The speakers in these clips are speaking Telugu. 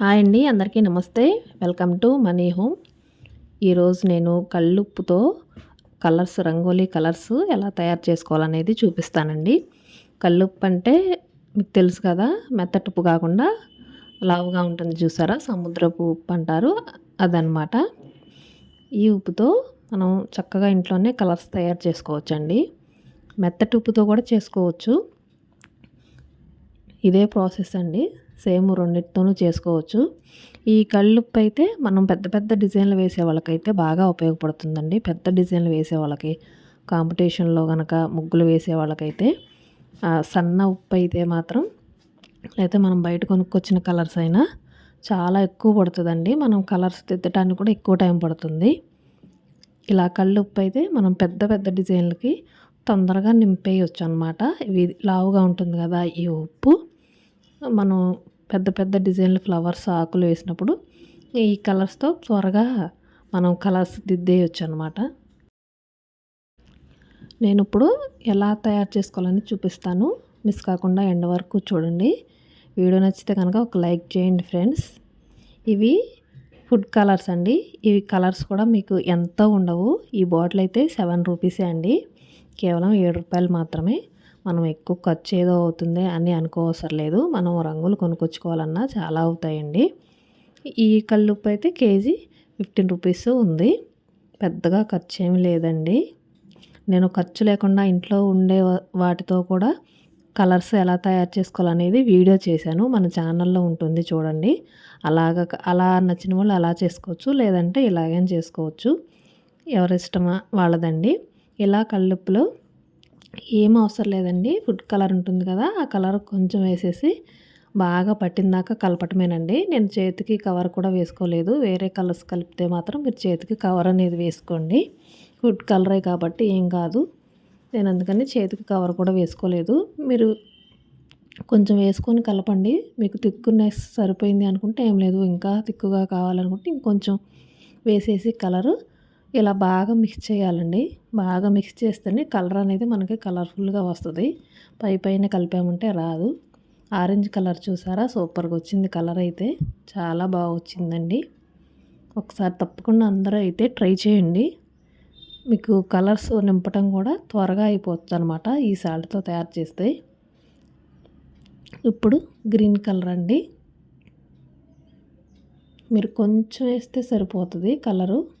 హాయ్ అండి అందరికీ నమస్తే. Welcome to Mani home. ఈరోజు నేను కళ్ళుప్పుతో కలర్స్ రంగోలీ కలర్స్ ఎలా తయారు చేసుకోవాలనేది చూపిస్తానండి. కళ్ళుప్పు అంటే మీకు తెలుసు కదా మెత్తటుప్పు కాకుండా లావుగా ఉంటుంది చూసారా సముద్రపు ఉప్పు అంటారు అదనమాట ఈ ఉప్పుతో మనం చక్కగా ఇంట్లోనే కలర్స్ తయారు చేసుకోవచ్చండి. మెత్తటి ఉప్పుతో కూడా చేసుకోవచ్చు. ఇదే ప్రాసెస్ అండి. సేమ్ రెండింటితోనూ చేసుకోవచ్చు. ఈ కళ్ళుప్పు అయితే మనం పెద్ద పెద్ద డిజైన్లు వేసే వాళ్ళకైతే బాగా ఉపయోగపడుతుందండి. పెద్ద డిజైన్లు వేసే వాళ్ళకి కాంపిటీషన్లో కనుక ముగ్గులు వేసే వాళ్ళకైతే సన్న ఉప్పు అయితే మాత్రం అయితే మనం బయట కొనుక్కొచ్చిన కలర్స్ అయినా చాలా ఎక్కువ పడుతుందండి. మనం కలర్స్ దిద్దటానికి కూడా ఎక్కువ టైం పడుతుంది. ఇలా కళ్ళు ఉప్పు అయితే మనం పెద్ద పెద్ద డిజైన్లకి తొందరగా నింపేయచ్చు అనమాట ఇవి లావుగా ఉంటుంది కదా ఈ ఉప్పు. మనం పెద్ద పెద్ద డిజైన్లు ఫ్లవర్స్ ఆకులు వేసినప్పుడు ఈ కలర్స్తో త్వరగా మనం కలర్స్ దిద్దేయచ్చు అనమాట నేను ఇప్పుడు ఎలా తయారు చేసుకోవాలని చూపిస్తాను. మిస్ కాకుండా ఎండ వరకు చూడండి. వీడియో నచ్చితే కనుక ఒక లైక్ చేయండి ఫ్రెండ్స్. ఇవి ఫుడ్ కలర్స్ అండి. ఇవి కలర్స్ కూడా మీకు ఎంతో ఉండవు. ఈ బాటిల్ అయితే సెవెన్ రూపీసే అండి. కేవలం ఏడు రూపాయలు మాత్రమే. మనం ఎక్కువ ఖర్చు ఏదో అవుతుంది అని అనుకోవసరం లేదు. మనం రంగులు కొనుక్కొచ్చుకోవాలన్నా చాలా అవుతాయండి. ఈ కల్లుప్పు అయితే కేజీ ఫిఫ్టీన్ రూపీస్ ఉంది. పెద్దగా ఖర్చు ఏమి లేదండి. నేను ఖర్చు లేకుండా ఇంట్లో ఉండే వాటితో కూడా కలర్స్ ఎలా తయారు చేసుకోవాలనేది వీడియో చేశాను. మన ఛానల్లో ఉంటుంది చూడండి. అలాగ అలా నచ్చిన వాళ్ళు అలా చేసుకోవచ్చు లేదంటే ఇలాగే చేసుకోవచ్చు. ఎవరిష్టమా వాళ్ళదండి. ఇలా కల్లుప్పులో ఏం అవసరం లేదండి. ఫుడ్ కలర్ ఉంటుంది కదా ఆ కలర్ కొంచెం వేసేసి బాగా పట్టిందాక కలపటమేనండి. నేను చేతికి కవర్ కూడా వేసుకోలేదు. వేరే కలర్స్ కలిపితే మాత్రం మీరు చేతికి కవర్ అనేది వేసుకోండి. ఫుడ్ కలరే కాబట్టి ఏం కాదు. నేను అందుకని చేతికి కవర్ కూడా వేసుకోలేదు. మీరు కొంచెం వేసుకొని కలపండి. మీకు తిక్కునే సరిపోయింది అనుకుంటే ఏం లేదు. ఇంకా తిక్కుగా కావాలనుకుంటే ఇంకొంచెం వేసేసి కలరు ఇలా బాగా మిక్స్ చేయాలండి. బాగా మిక్స్ చేస్తేనే కలర్ అనేది మనకి కలర్ఫుల్గా వస్తుంది. పై పైన కలిపామంటే రాదు. ఆరెంజ్ కలర్ చూసారా? సూపర్గా వచ్చింది కలర్ అయితే. చాలా బాగా వచ్చిందండి. ఒకసారి తప్పకుండా అందరూ అయితే ట్రై చేయండి. మీకు కలర్స్ నింపటం కూడా త్వరగా అయిపోతుంది అనమాట ఈ సాల్ట్తో తయారు చేస్తే. ఇప్పుడు గ్రీన్ కలర్ అండి. మీరు కొంచెం వేస్తే సరిపోతుంది కలరు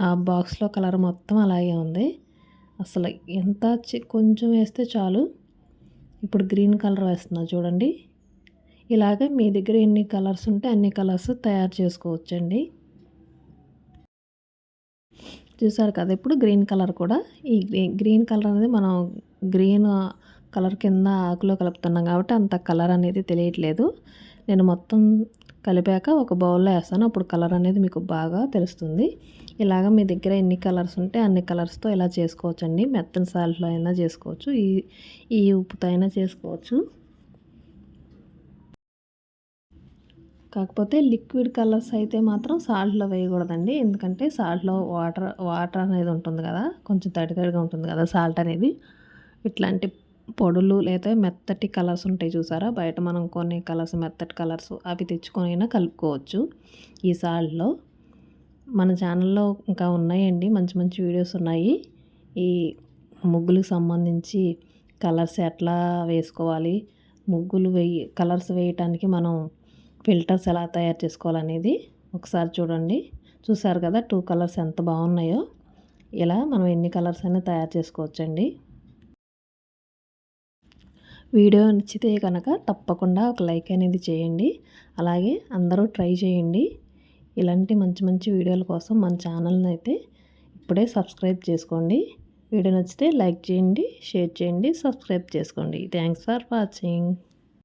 ఆ బాక్స్లో కలర్ మొత్తం అలాగే ఉంది. అసలు ఎంత కొంచెం వేస్తే చాలు. ఇప్పుడు గ్రీన్ కలర్ వేస్తున్నా చూడండి. ఇలాగే మీ దగ్గర ఎన్ని కలర్స్ ఉంటే అన్ని కలర్స్ తయారు చేసుకోవచ్చండి. చూసారు కదా ఇప్పుడు గ్రీన్ కలర్ కూడా. ఈ గ్రీన్ కలర్ అనేది మనం గ్రీన్ కలర్ కింద ఆకులో కలుపుతున్నాం కాబట్టి అంత కలర్ అనేది తెలియట్లేదు. నేను మొత్తం కలిపాక ఒక బౌల్లో వేస్తాను. అప్పుడు కలర్ అనేది మీకు బాగా తెలుస్తుంది. ఇలాగ మీ దగ్గర ఎన్ని కలర్స్ ఉంటే అన్ని కలర్స్తో ఇలా చేసుకోవచ్చండి. మెత్తని సాల్ట్లో అయినా చేసుకోవచ్చు. ఈ ఈ ఉప్పుతో అయినా చేసుకోవచ్చు. కాకపోతే లిక్విడ్ కలర్స్ అయితే మాత్రం సాల్ట్లో వేయకూడదండి. ఎందుకంటే సాల్ట్లో వాటర్ వాటర్ అనేది ఉంటుంది కదా. కొంచెం తడి తడిగా ఉంటుంది కదా సాల్ట్ అనేది. ఇట్లాంటి పొడులు లేదా మెత్తటి కలర్స్ ఉంటాయి చూసారా? బయట మనం కొన్ని కలర్స్ మెత్తటి కలర్స్ అవి తెచ్చుకొని అయినా కలుపుకోవచ్చు. ఈ సాల్ట్లో మన ఛానల్లో ఇంకా ఉన్నాయండి మంచి మంచి వీడియోస్ ఉన్నాయి. ఈ ముగ్గులకు సంబంధించి కలర్స్ ఎట్లా వేసుకోవాలి ముగ్గులు వేయి కలర్స్ వేయటానికి మనం ఫిల్టర్స్ ఎలా తయారు చేసుకోవాలనేది ఒకసారి చూడండి. చూసారు కదా టూ కలర్స్ ఎంత బాగున్నాయో. ఇలా మనం ఎన్ని కలర్స్ అయినా తయారు చేసుకోవచ్చండి. వీడియో నచ్చితే కనుక తప్పకుండా ఒక లైక్ అనేది చేయండి. అలాగే అందరూ ట్రై చేయండి. ఇలాంటి మంచి మంచి వీడియోల కోసం మన ఛానల్ని అయితే ఇప్పుడే సబ్స్క్రైబ్ చేసుకోండి. వీడియో నచ్చితే లైక్ చేయండి షేర్ చేయండి సబ్స్క్రైబ్ చేసుకోండి. Thanks for watching.